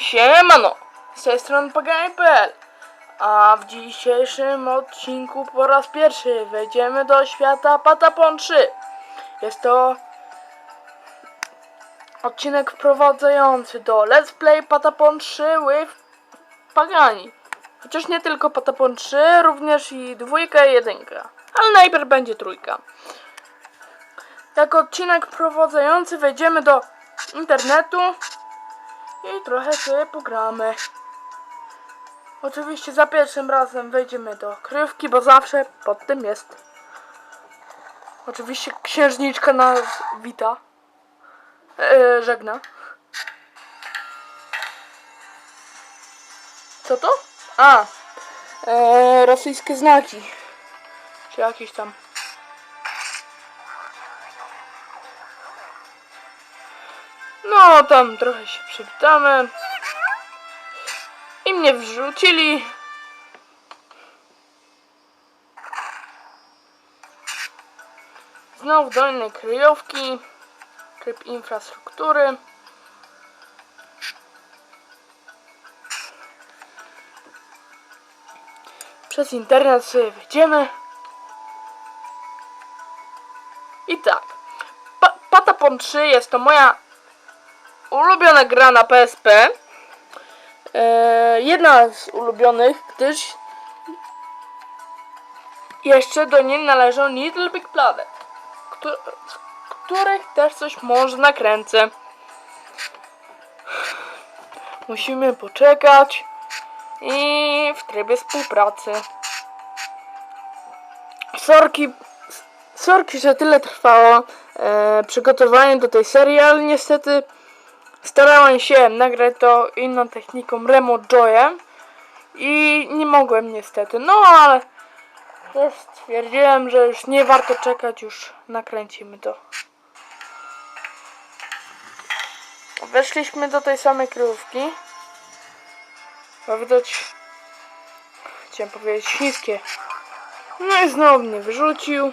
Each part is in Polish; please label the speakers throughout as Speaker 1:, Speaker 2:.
Speaker 1: Siemano, z tej strony Pagani.pl A w dzisiejszym odcinku po raz pierwszy wejdziemy do świata Patapon 3 Jest to odcinek wprowadzający do Let's Play Patapon 3 with Pagani. Chociaż nie tylko Patapon 3, również i dwójka i jedynka. Ale najpierw będzie trójka. Jako odcinek wprowadzający wejdziemy do internetu i trochę sobie pogramy. Oczywiście za pierwszym razem wejdziemy do krywki, bo zawsze pod tym jest. Oczywiście księżniczka nas wita. Eee, żegna. Co to? A, eee, rosyjskie znaki. Czy jakieś tam. No, tam trochę się przywitamy. I mnie wrzucili. Znowu do innej kryjówki. Tryb infrastruktury. Przez internet sobie wyjdziemy. I tak. Pa Patapon 3 jest to moja ulubiona gra na PSP. E, jedna z ulubionych, gdyż jeszcze do niej należą Little Big Planet, z których też coś może nakręcę. Musimy poczekać i w trybie współpracy. Sorki, sorki, że tyle trwało e, przygotowanie do tej serii, ale niestety starałem się nagrać to inną techniką Remote Joyem i nie mogłem niestety, no ale też stwierdziłem, że już nie warto czekać, już nakręcimy to. Weszliśmy do tej samej kryjówki. Bo widać, chciałem powiedzieć chińskie. No i znowu mnie wyrzucił.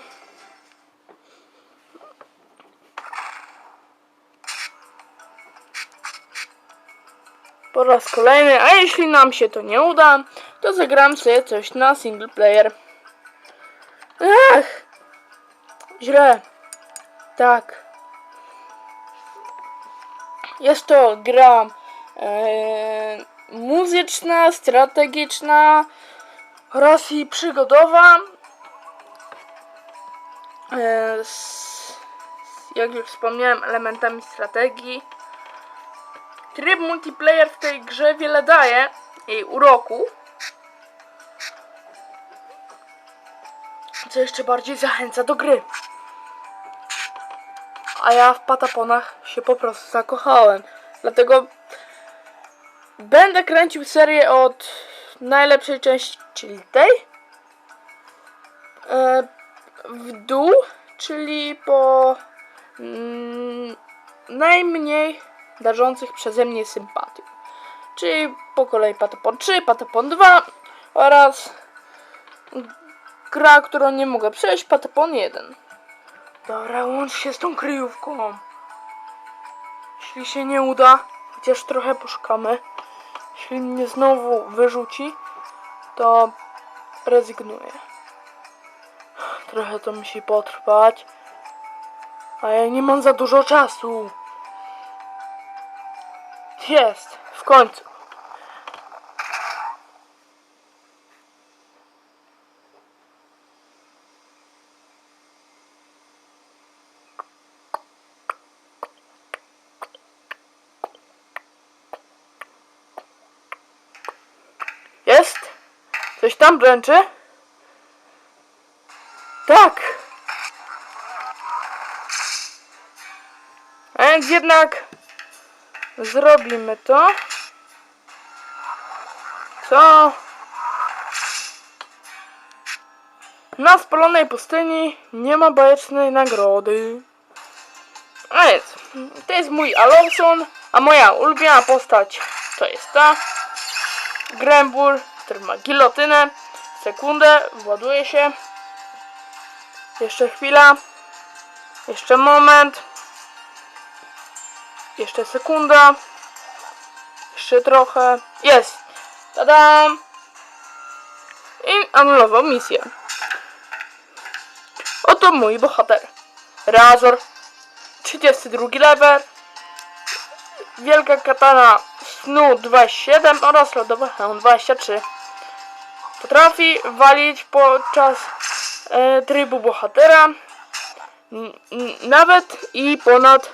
Speaker 1: Po raz kolejny, a jeśli nam się to nie uda, to zagram sobie coś na single player. Ach! Źle. Tak. Jest to gra e, muzyczna, strategiczna oraz i przygodowa. E, z, jak już wspomniałem, elementami strategii. Tryb multiplayer w tej grze wiele daje jej uroku. Co jeszcze bardziej zachęca do gry. A ja w pataponach się po prostu zakochałem. Dlatego będę kręcił serię od najlepszej części, czyli tej. e, W dół, czyli po mm, najmniej darzących przeze mnie sympatią. Czyli po kolei Patapon 3, Patapon 2 oraz gra, którą nie mogę przejść, Patapon 1. Dobra, łącz się z tą kryjówką. Jeśli się nie uda, chociaż trochę poszukamy, jeśli mnie znowu wyrzuci, to rezygnuję. Trochę to musi potrwać, a ja nie mam za dużo czasu. Jest, w końcu. Jest? Coś tam brzęczy? Tak. A więc jednak Zrobimy to. Co? Na spalonej pustyni nie ma bajecznej nagrody. A więc, to jest mój Alonson, a moja ulubiona postać to jest ta. Grembur, który ma gilotynę. Sekundę, właduje się. Jeszcze chwila. Jeszcze moment. Jeszcze sekunda. większy trochę. Jest! Tadam! I anulował misję. Oto mój bohater. Razor. 32 level. Wielka katana snu 27 oraz lodowy hełm 23. Potrafi walić podczas e, trybu bohatera. N- nawet i ponad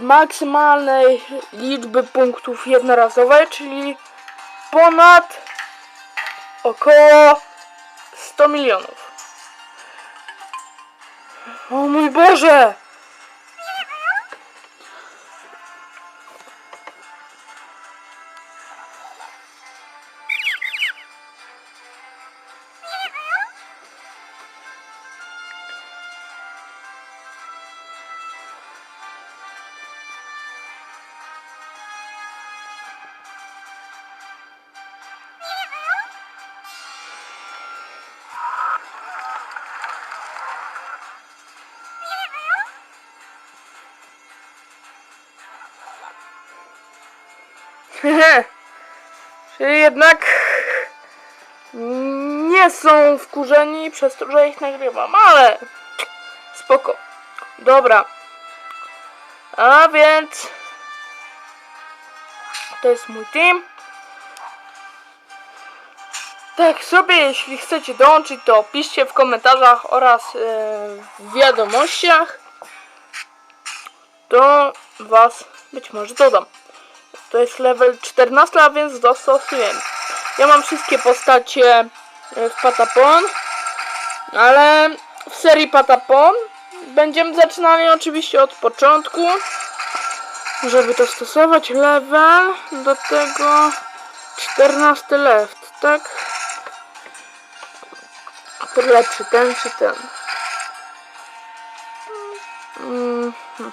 Speaker 1: maksymalnej liczby punktów jednorazowej, czyli ponad około 100 milionów. O mój Boże! Czyli jednak nie są wkurzeni przez to, że ich nagrywam, ale spoko. Dobra. A więc to jest mój team. Tak sobie, jeśli chcecie dołączyć, to piszcie w komentarzach oraz e, w wiadomościach. To was być może dodam. To jest level 14, a więc dostosujemy. Ja mam wszystkie postacie e, w Patapon, ale w serii Patapon będziemy zaczynali oczywiście od początku, żeby to stosować. Level do tego 14 left, tak? Który lepszy, ten czy ten? Mm, hmm.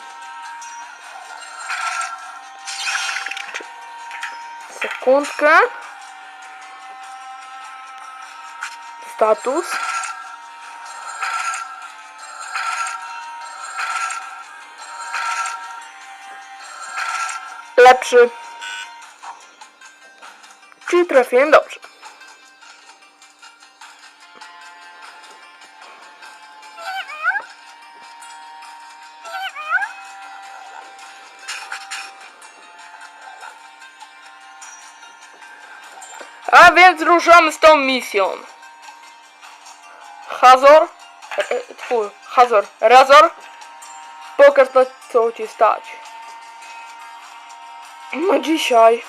Speaker 1: Sekundkę. Status. Lepszy. Czyli trafiłem dobrze. A więc ruszamy z tą misją. Hazor, e, e, twój, Hazor, Razor, pokaż na co ci stać. No dzisiaj.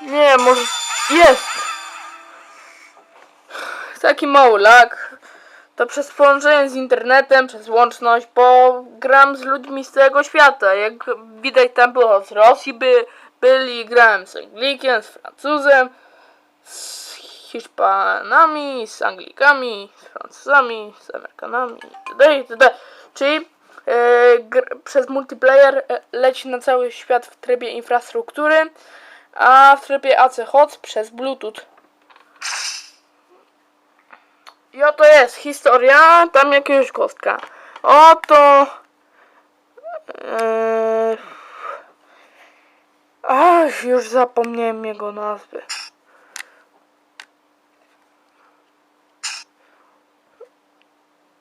Speaker 1: Nie, może jest. Taki mały lag. To przez połączenie z internetem, przez łączność, bo gram z ludźmi z całego świata. Jak widać tam było z Rosji by, byli, grałem z Anglikiem, z Francuzem, z Hiszpanami, z Anglikami, z Francuzami, z Amerykanami itd. itd. Czyli e, przez multiplayer e, leci na cały świat w trybie infrastruktury, a w trybie AC HOTS przez Bluetooth. I oto jest historia, tam jakiegoś kostka. Oto... Eee, Ach, już zapomniałem jego nazwy.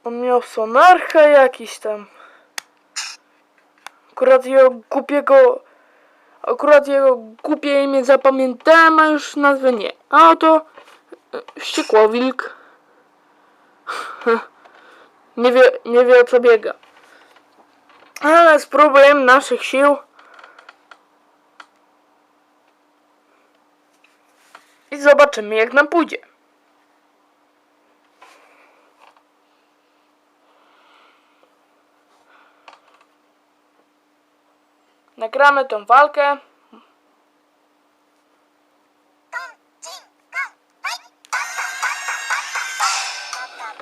Speaker 1: On miał sonarchę jakiś tam. Akurat jego głupiego... Akurat jego głupie imię zapamiętałem, a już nazwy nie. A oto... e, Wściekłowilk. nie wie, nie wie o co biega. Ale spróbujemy naszych sił. Zobaczymy jak nam pójdzie. Nagramy tą walkę.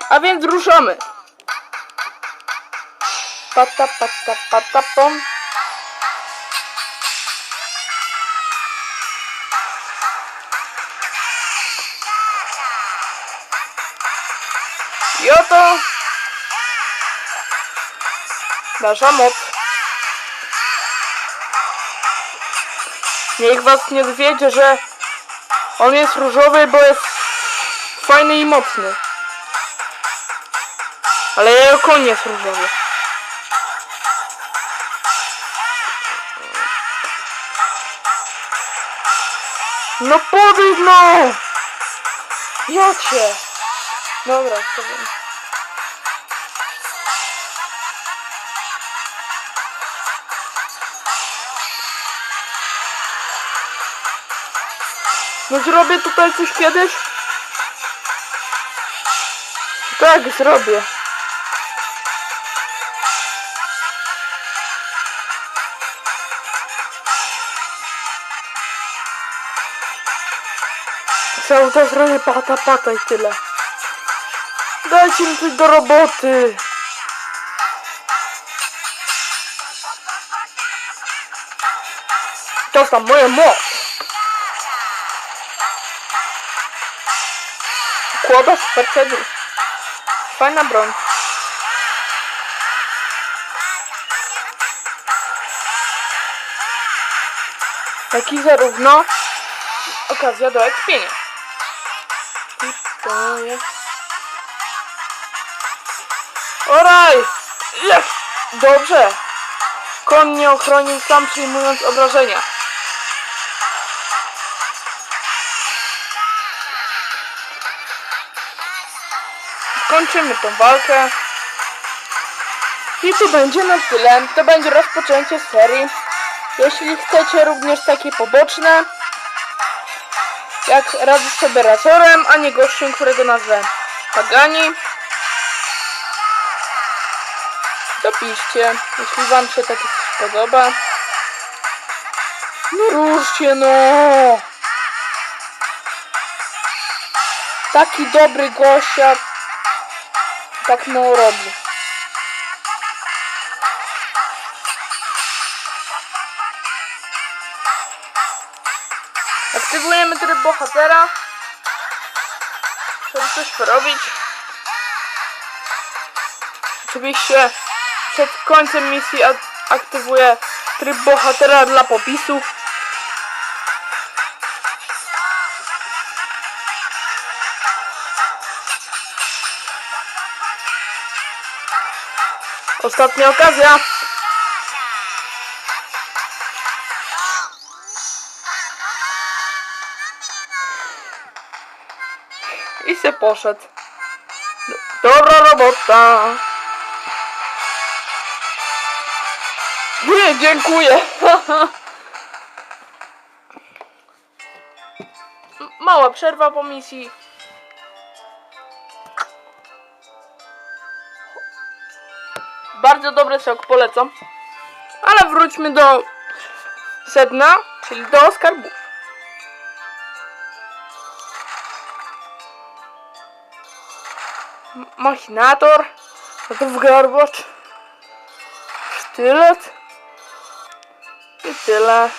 Speaker 1: A więc ruszamy. Pata, pata, pata, pom. I oto Nasza moc. Niech was nie wiedzie, że on jest różowy, bo jest fajny i mocny. Ale jego koń jest różowy. No podejdź no! Ja cię! Dobra, sobie. No zrobię tutaj coś kiedyś? Tak, zrobię. Cały czas robię pata pata i tyle. Dajcie mi coś do roboty. To jest tam moja moc. Kłoda super cedru. Fajna broń. Taki zarówno okazja do ekspienia. I to jest... Oraj! Jest! Dobrze! Kon nie ochronił sam przyjmując obrażenia. Kończymy tą walkę. I to będzie na tyle. To będzie rozpoczęcie serii. Jeśli chcecie również takie poboczne, jak radzę sobie razorem, a nie gościem, którego nazwę Pagani, to piszcie, jeśli wam się takie coś podoba. No ruszcie no! Taki dobry gościa tak mało robi. Aktywujemy tryb bohatera, żeby coś porobić. Oczywiście przed końcem misji ak- aktywuję tryb bohatera dla popisów. Ostatnia okazja. I se poszedł. Dobra robota. Nie, dziękuję. Mała przerwa po misji. Bardzo dobry sok, polecam. Ale wróćmy do sedna, czyli do skarbów. Machinator, gotów garbacz, sztylet i tyle.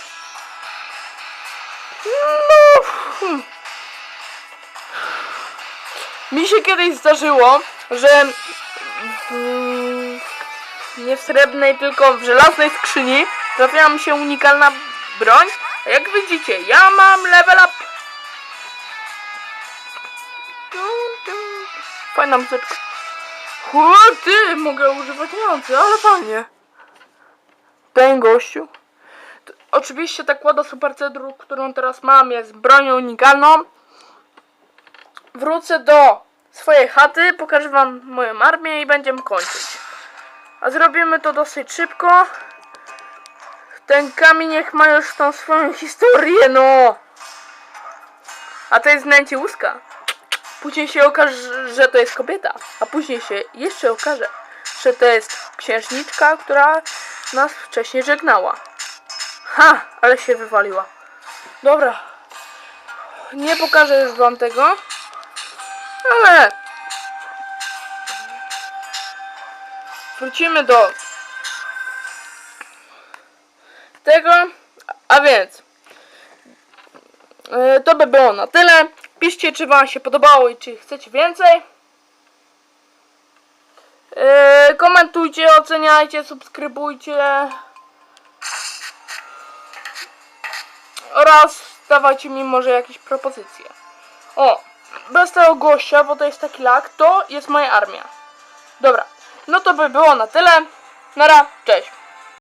Speaker 1: No, hmm. Mi się kiedyś zdarzyło, że w, nie w srebrnej, tylko w żelaznej skrzyni trafiła mi się unikalna broń. A jak widzicie, ja mam level up. Fajna muzyczka. Ty, mogę używać mocy, ale fajnie. Ten gościu. T- Oczywiście ta kłada super cedru, którą teraz mam, jest bronią unikalną. Wrócę do swojej chaty, pokażę wam moją armię i będziemy kończyć. A zrobimy to dosyć szybko. Ten kamień niech ma już tą swoją historię, no. A to jest wnęcie łuska. Później się okaże, że to jest kobieta. A później się jeszcze okaże, że to jest księżniczka, która nas wcześniej żegnała. Ha, ale się wywaliła. Dobra. Nie pokażę już wam tego. Ale wrócimy do tego, a więc e, to by było na tyle. Piszcie, czy wam się podobało i czy chcecie więcej. Yy, komentujcie, oceniajcie, subskrybujcie. Oraz dawajcie mi może jakieś propozycje. O, bez tego gościa, bo to jest taki lak, to jest moja armia. Dobra, no to by było na tyle. Nara, cześć.